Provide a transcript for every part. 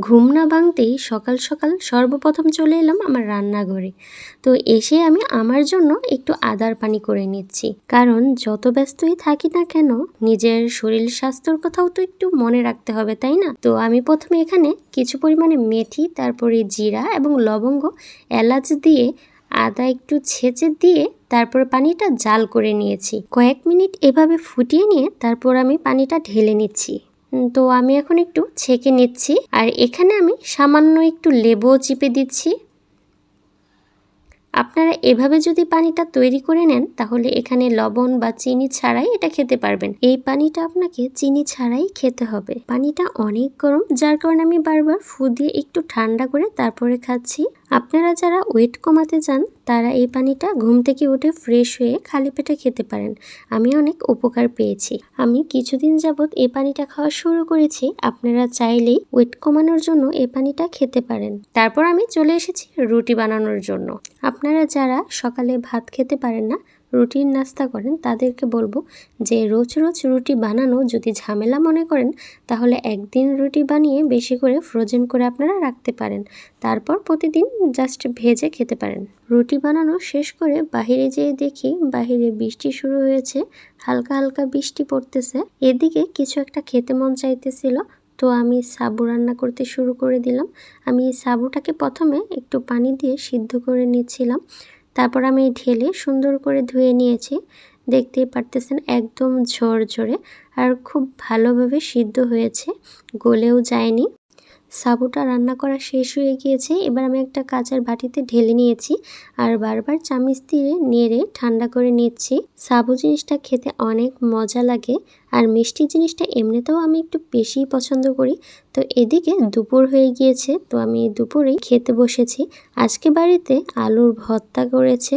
ঘুম না ভাঙতেই সকাল সকাল সর্বপ্রথম চলে এলাম আমার রান্নাঘরে। তো এসে আমি আমার জন্য একটু আদার পানি করে নিচ্ছি। কারণ যত ব্যস্তই থাকি না কেন, নিজের শরীর স্বাস্থ্যর কথাও তো একটু মনে রাখতে হবে, তাই না? তো আমি প্রথমে এখানে কিছু পরিমাণে মেথি, তারপরে জিরা এবং লবঙ্গ, এলাচ দিয়ে আদা একটু ছেঁচে দিয়ে তারপর পানিটা জাল করে নিয়েছি। কয়েক মিনিট এভাবে ফুটিয়ে নিয়ে তারপর আমি পানিটা ঢেলে নিচ্ছি। তো আমি এখন একটু ছেঁকে নিচ্ছি। আর এখানে আমি সামান্য একটু লেবুও চিপে দিচ্ছি। আপনারা এভাবে যদি পানিটা তৈরি করে নেন, তাহলে এখানে লবণ বা চিনি ছাড়াই এটা খেতে পারবেন। এই পানিটা আপনাকে চিনি ছাড়াই খেতে হবে। পানিটা অনেক গরম, যার কারণে আমি বারবার ফু দিয়ে একটু ঠান্ডা করে তারপরে খাচ্ছি। আপনারা যারা ওয়েট কমাতে চান, তারা এই পানিটা ঘুম থেকে উঠে ফ্রেশ হয়ে খালি পেটে খেতে পারেন। আমি অনেক উপকার পেয়েছি। আমি কিছুদিন যাবৎ এই পানিটা খাওয়া শুরু করেছি। আপনারা চাইলেই ওয়েট কমানোর জন্য এই পানিটা খেতে পারেন। তারপর আমি চলে এসেছি রুটি বানানোর জন্য। আপনারা যারা সকালে ভাত খেতে পারেন না রুটির নাস্তা করেন, তাদেরকে বলব যে রোজ রোজ রুটি বানানো যদি ঝামেলা মনে করেন, তাহলে একদিন রুটি বানিয়ে বেশি করে ফ্রোজেন করে আপনারা রাখতে পারেন। তারপর প্রতিদিন জাস্ট ভেজে খেতে পারেন। রুটি বানানো শেষ করে বাহিরে যেয়ে দেখি বাহিরে বৃষ্টি শুরু হয়েছে, হালকা হালকা বৃষ্টি পড়তেছে। এদিকে কিছু একটা খেতে মন চাইতেছিল, তো আমি সাবু রান্না করতে শুরু করে দিলাম। আমি সাবুটাকে প্রথমে একটু পানি দিয়ে সিদ্ধ করে নিচ্ছিলাম। তারপর আমি ঢেলে সুন্দর করে ধুয়ে নিয়েছি। দেখতেই পারতেছেন একদম ঝরঝরে আর খুব ভালোভাবে সিদ্ধ হয়েছে, গলেও যায়নি। সাবুটা রান্না করা শেষ হয়ে গিয়েছে। এবার আমি একটা কাঁচের বাটিতে ঢেলে নিয়েছি আর বারবার চামিচ দিয়ে নেড়ে ঠান্ডা করে নিচ্ছি। সাবু জিনিসটা খেতে অনেক মজা লাগে আর মিষ্টি জিনিসটা এমনিতেও আমি একটু বেশিই পছন্দ করি। তো এদিকে দুপুর হয়ে গিয়েছে, তো আমি দুপুরেই খেতে বসেছি। আজকে বাড়িতে আলুর ভর্তা করেছে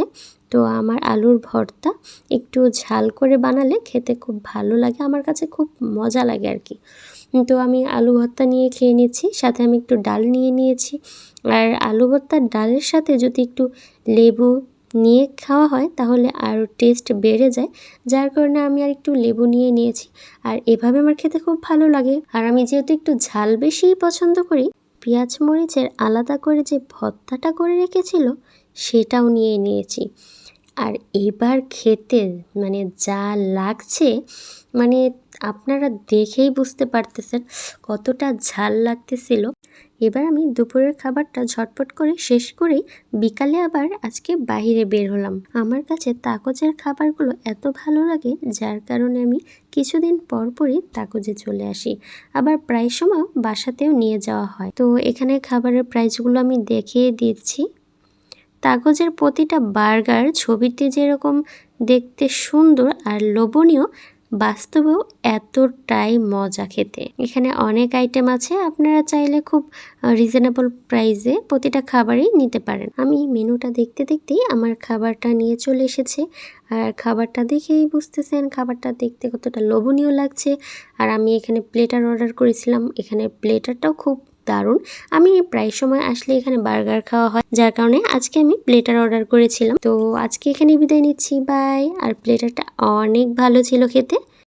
তো আমার আলুর ভর্তা একটু ঝাল করে বানালে খেতে খুব ভালো লাগে, আমার কাছে খুব মজা লাগে আর কি। তো আমি আলু ভর্তা নিয়ে খেয়ে নিচ্ছি, সাথে আমি একটু ডাল নিয়ে নিয়েছি। আর আলু ভর্তার ডালের সাথে যদি একটু লেবু নিয়ে খাওয়া হয়, তাহলে আরও টেস্ট বেড়ে যায়। যার কারণে আমি আর একটু লেবু নিয়ে নিয়েছি। আর এভাবে আমার খেতে খুব ভালো লাগে। আর আমি যেহেতু একটু ঝাল বেশিই পছন্দ করি, পেঁয়াজ মরিচের আলাদা করে যে ভর্তাটা করে রেখেছিল, সেটাও নিয়ে নিয়েছি। আর এবার খেতে মানে যা লাগছে মানে আপনারা দেখেই বুঝতে পারতেছেন কতটা ঝাল লাগতেছিল। এবার আমি দুপুরের খাবারটা ঝটপট করে শেষ করেই বিকালে আবার আজকে বাইরে বের হলাম। আমার কাছে তাকজের খাবারগুলো এত ভালো লাগে, যার কারণে আমি কিছুদিন পর পরই তাকজে চলে আসি। আবার প্রায় সময় বাসাতেও নিয়ে যাওয়া হয়। তো এখানে খাবারের প্রাইসগুলো আমি দেখিয়ে দিচ্ছি। কাগজের প্রতিটা বার্গার ছবিতে যেরকম দেখতে সুন্দর আর লোভনীয়, বাস্তবেও এতটাই মজা খেতে। এখানে অনেক আইটেম আছে, আপনারা চাইলে খুব রিজনেবল প্রাইসে প্রতিটা খাবারই নিতে পারেন। আমি মেনুটা দেখতে দেখতেই আমার খাবারটা নিয়ে চলে এসেছে। আর খাবারটা দেখেই বুঝতেছেন, খাবারটা দেখতে কতটা লোভনীয় লাগছে। আর আমি এখানে প্লেটার অর্ডার করেছিলাম। এখানে প্লেটারটাও খুব দারুণ। আমি প্রায় সময় আসলে এখানে বার্গার খাওয়া হয়, যার কারণে আজকে আমি প্লেটার অর্ডার করেছিলাম। তো আজকে এখানে বিদায় নিচ্ছি, বাই। আর প্লেটারটা অনেক ভালো ছিল খেতে।